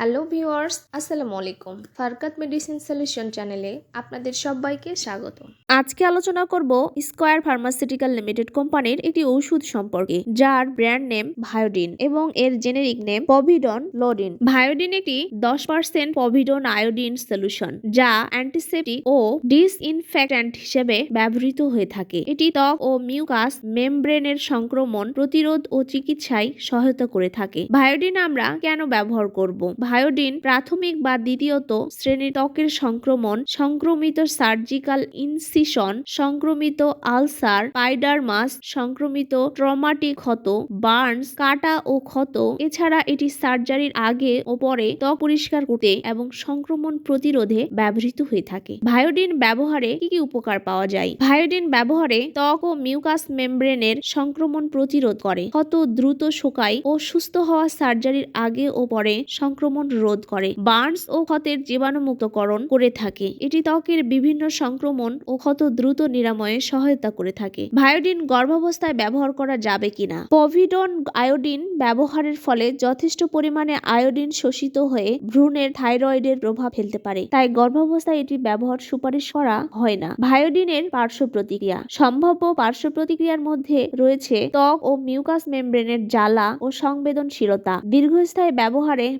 Hello viewers, আসসালামু আলাইকুম। ফারকাত medicine solution চ্যানেলে আপনাদের সবাইকে স্বাগত। আজকে আলোচনা করব স্কয়ার ফার্মাসিউটিক্যাল লিমিটেড কোম্পানির একটি ওষুধ সম্পর্কে, যার ব্র্যান্ড নেম ভায়োডিন এবং এর জেনেরিক নেম পভিডন লোডিন। ভায়োডিন একটি দশ পার্সেন্ট পভিডন আয়োডিন সলিউশন, যা অ্যান্টিসেপটিক ও ডিসইনফেক্ট্যান্ট হিসেবে ব্যবহৃত হয়ে থাকে। এটি ত্বক ও মিউকাস মেমব্রেনের সংক্রমণ প্রতিরোধ ও চিকিৎসায় সহায়তা করে থাকে। ভায়োডিন আমরা কেন ব্যবহার করব? ভায়োডিন প্রাথমিক বা দ্বিতীয়ত শ্রেণির ত্বকের সংক্রমণ, সংক্রমিত সার্জিক্যাল ইনসিশন, সংক্রমিত আলসার পাইডারমাস সংক্রমিত ট্রমাটিক ক্ষত, বার্নস, কাটা ও ক্ষত। এছাড়া এটি সার্জারির আগে ও পরে ত্বক পরিষ্কার করতে এবং সংক্রমণ প্রতিরোধে ব্যবহৃত হয়ে থাকে। ভায়োডিন ব্যবহারে কি কি উপকার পাওয়া যায়? ভায়োডিন ব্যবহারে ত্বক ও মিউকাস মেমব্রেনের সংক্রমণ প্রতিরোধ করে। ক্ষত দ্রুত শোকায় ও সুস্থ হওয়া সার্জারির আগে ও পরে সংক্রমণ রোধ করে। বার্নস ও ক্ষতের জীবাণুমুক্তকরণ করে থাকে। এটি ত্বকের বিভিন্ন সংক্রমণ ও ক্ষত দ্রুত নিরাময়ে সহায়তা করে থাকে। ভায়োডিন গর্ভাবস্থায় ব্যবহার করা যাবে কিনা? পভিডন আয়োডিন ব্যবহারের ফলে যথেষ্ট পরিমাণে আয়োডিন শোষিত হয়ে ভ্রূণের থাইরয়েডের প্রভাব ফেলতে পারে। তাই গর্ভাবস্থায় এটি ব্যবহার সুপারিশ করা হয় না। ভায়োডিনের পার্শ্ব প্রতিক্রিয়া। সম্ভাব্য পার্শ্ব প্রতিক্রিয়ার মধ্যে রয়েছে ত্বক ও মিউকাস মেমব্রেনের জ্বালা ও সংবেদনশীলতা। দীর্ঘস্থায়ী ব্যবহারে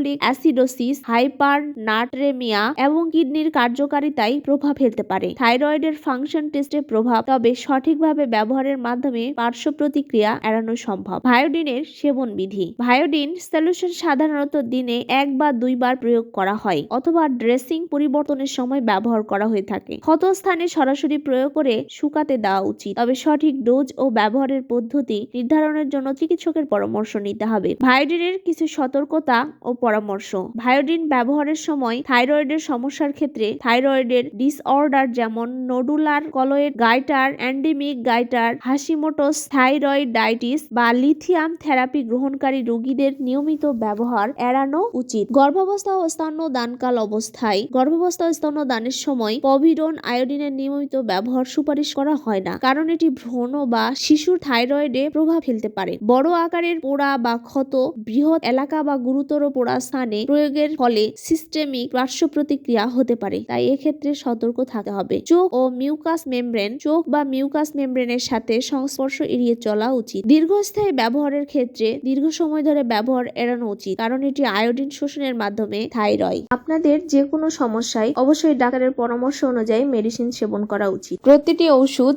মেটাবলিক অ্যাসিডোসিস হাইপার নাট্রেমিয়া এবং কিডনির কার্যকারিতায় প্রভাব ফেলতে পারে। থাইরয়েডের ফাংশন টেস্টের প্রভাব, তবে সঠিকভাবে ব্যবহারের মাধ্যমে পার্শ্ব প্রতিক্রিয়া এড়ানো সম্ভব। ভায়োডিনের সেবন বিধি ভায়োডিন সলিউশন সাধারণত দিনে এক বা দুইবার প্রয়োগ করা হয় অথবা ড্রেসিং পরিবর্তনের সময় ব্যবহার করা হয়ে থাকে। ক্ষত স্থানে সরাসরি প্রয়োগ করে শুকাতে দেওয়া উচিত। তবে সঠিক ডোজ ও ব্যবহারের পদ্ধতি নির্ধারণের জন্য চিকিৎসকের পরামর্শ নিতে হবে। ভায়োডিনের কিছু সতর্কতা ও পরামর্শ। ভায়োডিন ব্যবহারের সময় থাইরয়েডের সমস্যার ক্ষেত্রে থাইরয়েডের ডিসঅর্ডার যেমন nodular colloid goitre endemic goitre Hashimoto's thyroid thyroiditis বা লিথিয়াম থেরাপি গ্রহণকারী রোগীদের নিয়মিত ব্যবহার এড়ানো উচিত। গর্ভাবস্থা ও স্তন্যদানকাল অবস্থায় গর্ভাবস্থা ও স্তন্যদানের সময় পভিডন আয়োডিনের নিয়মিত ব্যবহার সুপারিশ করা হয় না, কারণ এটি ভ্রণ বা শিশুর থাইরয়েডে প্রভাব ফেলতে পারে। বড় আকারের পোড়া বা ক্ষত বৃহৎ এলাকা বা গুরুতর পোড়া স্থানে প্রয়োগের ফলে সিস্টেমিক পার্শ্ব প্রতিক্রিয়া হতে পারে। তাই এক্ষেত্রে সতর্ক থাকতে হবে। চোখ ও মিউকাস মেমব্রেন চোখ বা মিউকাস মেমব্রেনের সাথে সংস্পর্শ এড়িয়ে চলা উচিত। দীর্ঘস্থায়ী ব্যবহারের ক্ষেত্রে দীর্ঘ সময় ধরে ব্যবহার এড়ানো উচিত, কারণ এটি আয়োডিন শোষণের মাধ্যমে থাইরয় আপনাদের যে কোনো সমস্যায় অবশ্যই ডাক্তারের পরামর্শ অনুযায়ী মেডিসিন সেবন করা উচিত। প্রতিটি ওষুধ